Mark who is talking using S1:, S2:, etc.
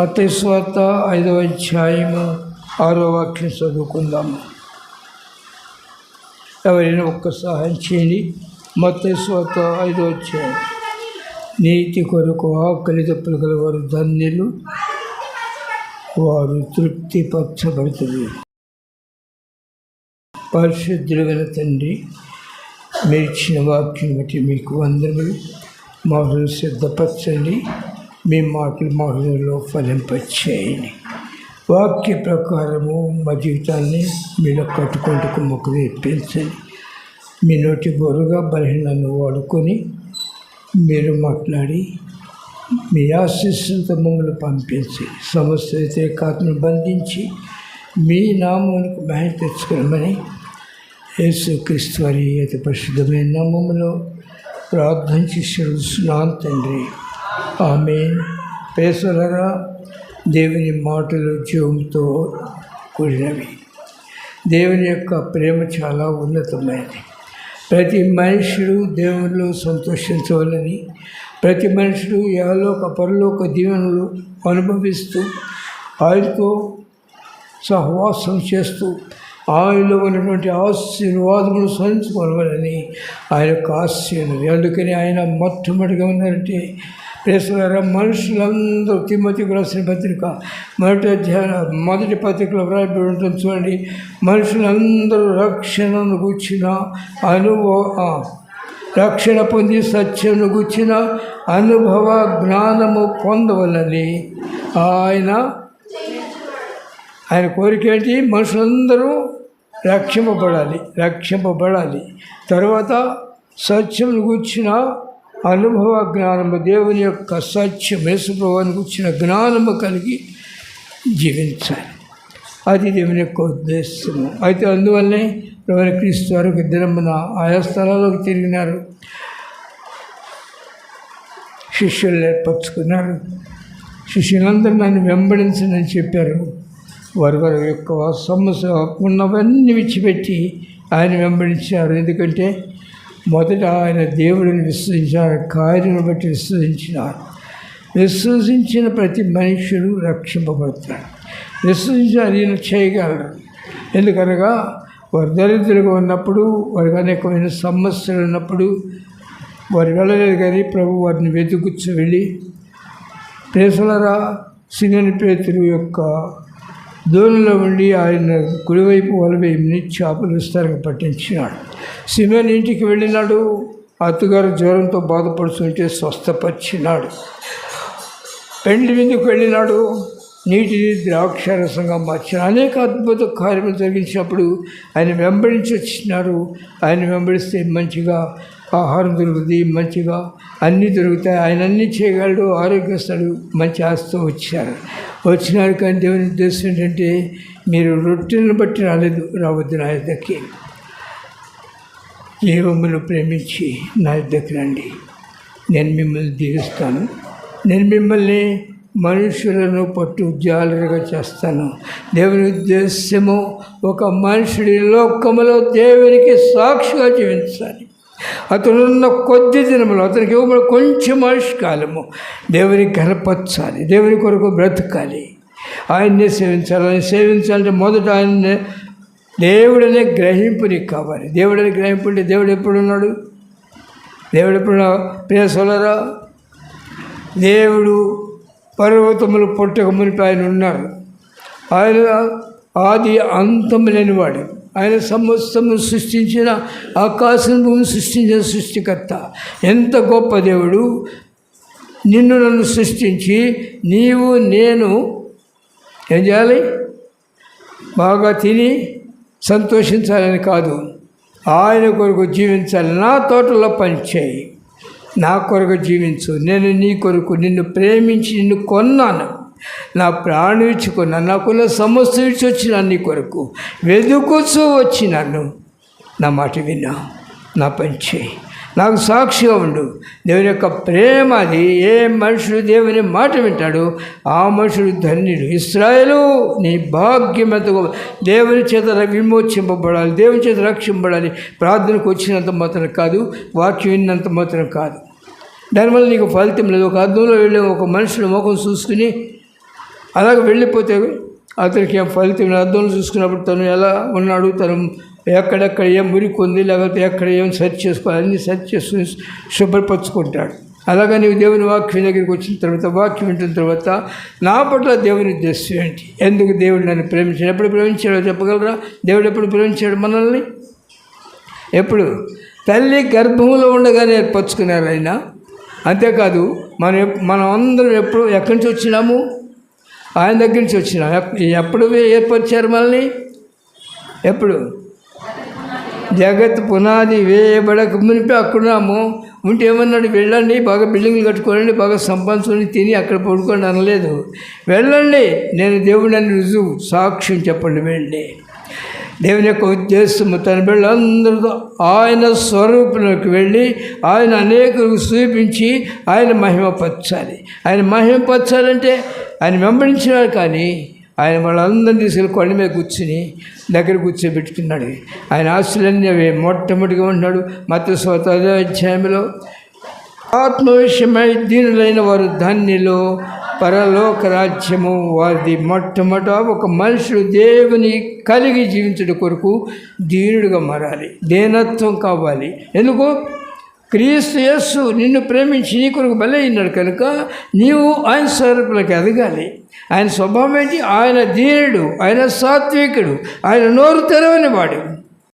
S1: మతేశ్వాత ఐదవ అధ్యాయము ఆరో వాక్యం చదువుకుందాము ఎవరైనా ఒక్క సహాయం చేయండి. మతేశ్వాత ఐదవ అధ్యాయం. నీతి కొరకు ఆకలి తప్పులు గలవారు ధన్యులు. వారు తృప్తి పరచబడుతుంది. పరిశుద్ధులైన తండ్రి మీరు ఇచ్చిన వాక్యం బట్టి మీకు అందరూ మా సిద్ధపరచండి. మీ మాటలు మా హృదయంలో వాక్య ప్రకారము మా జీవితాన్ని మీలో కట్టుకుంటూ మొక్కు తెప్పించండి మీ నోటి బొరుగా బలహీనను వాడుకొని మీరు మాట్లాడి మీ ఆశీస్సులతో మమ్మల్ని పంపించి సమస్త వ్యతిరేకాత్మను బంధించి మీ నామానికి మహిళ తెచ్చుకోమని యేసు క్రీస్తు వారి అతి పరిశుద్ధమైన నామములో ప్రార్థన చేస్తున్నాను తండ్రి. ఆమె పేసలరా దేవుని మాటలు జీవంతో కూడినవి. దేవుని యొక్క ప్రేమ చాలా ఉన్నతమైనది. ప్రతి మనుషుడు దేవునిలో సంతోషించవాలని ప్రతి మనుషుడు యాలోక పరలోక దీవెనలు అనుభవిస్తూ ఆయనతో సహవాసం చేస్తూ ఆయనలో ఉన్నటువంటి ఆశీర్వాదములు స్మరించుకోవాలని ఆయన యొక్క ఆశయం అందుకని ఆయన మొట్టమొదటిగా ఉన్నారంటే ప్రేసలారా మనుషులందరూ తిమ్మతికి రాసిన పత్రిక. మొదటి అధ్యాయ మొదటి పత్రికలో వ్రాయబడి ఉంటుంది చూడండి. మనుషులందరూ రక్షణను కూర్చిన అనుభవ రక్షణ పొంది సత్యంను గుచ్చిన అనుభవ జ్ఞానము పొందవలని ఆయన ఆయన కోరిక ఏంటి? మనుషులందరూ రక్షింపబడాలి రక్షింపబడాలి. తర్వాత సత్యం కూర్చిన అనుభవ జ్ఞానము దేవుని యొక్క సత్యం యేసుప్రభానికి వచ్చిన జ్ఞానము కలిగి జీవించాలి. అది దేవుని యొక్క ఉద్దేశము. అయితే అందువల్లనే ప్రవణ క్రీస్తు వారు దినమున ఆయా స్థలాల్లోకి తిరిగినారు. శిష్యులు ఏర్పరచుకున్నారు. శిష్యులందరూ నన్ను వెంబడించనని చెప్పారు. వారి వారి యొక్క సమస్య ఉన్నవన్నీ విడిచిపెట్టి ఆయన వెంబడించారు. ఎందుకంటే మొదట ఆయన దేవుడిని విశ్వసించారు కార్యం బట్టి విశ్వసించినారు. విశ్వసించిన ప్రతి మనుషుడు రక్షింపబడతాడు. విశ్వసించిన ఈయన చేయగలరు ఎందుకనగా వారు దరిద్రులుగా ఉన్నప్పుడు వారికి అనేకమైన సమస్యలు ఉన్నప్పుడు వారు వెళ్ళలేదు కానీ ప్రభు వారిని వెతుకుచ్చు వెళ్ళి పేసలరా సింగని పేతురు యొక్క దూరంలో ఉండి ఆయన కుడివైపు వలవేమిని చేపలు విస్తారంగా పట్టించినాడు. సిమెన్ ఇంటికి వెళ్ళినాడు. అత్తగారు జ్వరంతో బాధపడుతుంటే స్వస్థపరిచినాడు. పెండ్లి విందుకు వెళ్ళినాడు. నీటిని ద్రాక్షరసంగా మార్చిన అనేక అద్భుత కార్యములు జరిగించినప్పుడు ఆయన వెంబడించి వచ్చినారు. ఆయన వెంబడిస్తే మంచిగా ఆహారం దొరుకుతుంది మంచిగా అన్నీ దొరుకుతాయి. ఆయన అన్నీ చేయగలడు ఆరోగ్యస్తుడు మంచి ఆస్తితో వచ్చారు. వచ్చినారు కానీ దేవుని ఉద్దేశం ఏంటంటే మీరు రొట్టెలను బట్టి రాలేదు రావద్దు నా యుద్ధకి జీవమును ప్రేమించి నా దగ్గర రండి. నేను మిమ్మల్ని దీవిస్తాను. నేను మిమ్మల్ని మనుషులను పట్టు జాలరుగా చేస్తాను. దేవుని ఉద్దేశము ఒక మనుషుడి లోకములో దేవునికి సాక్షిగా జీవించాలి. అతనున్న కొద్ది దినములు అతనికి ఇవ్వబడి కొంచెం ఆయుష్కాలము దేవుని కనపరచాలి దేవుని కొరకు బ్రతకాలి. ఆయన్నే సేవించాలి సేవించాలంటే మొదట ఆయన్నే దేవుడనే గ్రహింపు నీకు కావాలి. దేవుడని గ్రహింపు అంటే దేవుడు ఎప్పుడున్నాడు? దేవుడు ఎప్పుడు ప్రియసోలరా దేవుడు పర్వతములు పుట్టక మునిపి ఆయన ఉన్నారు ఆయన ఆది అంతం లేనివాడు. ఆయన సమస్తము సృష్టించిన ఆకాశం భూమిని సృష్టించిన సృష్టికర్త. ఎంత గొప్ప దేవుడు? నిన్ను నన్ను సృష్టించి నీవు నేను ఏం చేయాలి? బాగా తిని సంతోషించాలని కాదు. ఆయన కొరకు జీవించాలి. నా తోటలో పనిచేయి. నా కొరకు జీవించు. నేను నీ కొరకు నిన్ను ప్రేమించి నిన్ను కొన్నాను. నా ప్రాణం ఇచ్చుకున్నాను నాకున్న సమస్య ఇచ్చి వచ్చిన నీ కొరకు వెతుకుతూ వచ్చినాను. నా మాట విన్నా నా పని నాకు సాక్షిగా ఉండు. దేవుని యొక్క ప్రేమ అది. ఏ మనుషుడు దేవుని మాట వింటాడు ఆ మనుషుడు ధన్యుడు. ఇస్రాయలు నీ భాగ్యం ఎంత దేవుని చేత విమోచింపబడాలి దేవుని చేత రక్షింపబడాలి. ప్రార్థనకు వచ్చినంత మాత్రం కాదు వాక్యం విన్నంత మాత్రం కాదు. దానివల్ల నీకు ఫలితం లేదు. ఒక అర్థంలో వెళ్ళి ఒక మనుషుల ముఖం చూసుకుని అలాగ వెళ్ళిపోతే అతనికి ఏం ఫలితం అర్థంలో చూసుకున్నప్పుడు తను ఎలా ఉన్నాడు తను ఎక్కడెక్కడ ఏం మురికి ఉంది లేకపోతే ఎక్కడ ఏం సెర్చ్ చేసుకోవాలి అన్నీ సెర్చ్ చేసుకుని శుభ్రపరచుకుంటాడు. అలాగా నీవు దేవుని వాక్యం దగ్గరికి వచ్చిన తర్వాత వాక్యం వింటున్న తర్వాత నా పట్ల దేవుని ఉద్దేశం ఏంటి? ఎందుకు దేవుడు నన్ను ప్రేమించాడు? ఎప్పుడు ప్రేమించాడో చెప్పగలరా? దేవుడు ఎప్పుడు ప్రేమించాడు మనల్ని? ఎప్పుడు? తల్లి గర్భంలో ఉండగానే ఏర్పరచుకున్నారు ఆయన అంతేకాదు మనం మనం అందరం ఎప్పుడు ఎక్కడి నుంచి వచ్చినాము? ఆయన దగ్గర నుంచి వచ్చినాం. ఎప్పుడు ఏర్పరిచారు మనల్ని? ఎప్పుడు? జగత్ పునాది వేయబడక మునిపి అక్కడున్నాము ఉంటే ఏమన్నాడు? వెళ్ళండి బాగా బిల్డింగ్లు కట్టుకోండి బాగా సంపాదించుకొని తిని అక్కడ పడుకోండి అనలేదు. వెళ్ళండి నేను దేవుడు అని రుజువు సాక్ష్యం చెప్పండి వెళ్ళి. దేవుని యొక్క ఉద్దేశము తన బిళ్ళందరితో ఆయన స్వరూపంలోకి వెళ్ళి ఆయన అనేకులకు చూపించి ఆయన మహిమపరచాలి. ఆయన మహిమపరచాలంటే ఆయన వెంబడించినారు కానీ ఆయన వాళ్ళందరినీ తీసుకెళ్ళి కొండ మీద కూర్చుని దగ్గర కూర్చోబెట్టుకున్నాడు ఆయన ఆస్తులన్నీ అవి మొట్టమొదటిగా ఉంటున్నాడు. మత స్వత అధ్యాయంలో ఆత్మ విషయమై దీనులైన వారు ధన్యులు పరలోక రాజ్యము వారిది మొట్టమొదట ఒక మనుషుడు దేవుని కలిగి జీవించడం కొరకు దీనుడిగా మారాలి. దేనత్వం కావాలి. ఎందుకు? క్రీస్తు యస్సు నిన్ను ప్రేమించి నీ కొరకు బలైనాడు కనుక నీవు ఆయన స్వరూపులకు ఎదగాలి. ఆయన స్వభావం ఏంటి? ఆయన దీనుడు ఆయన సాత్వికుడు ఆయన నోరు తెరవని వాడు.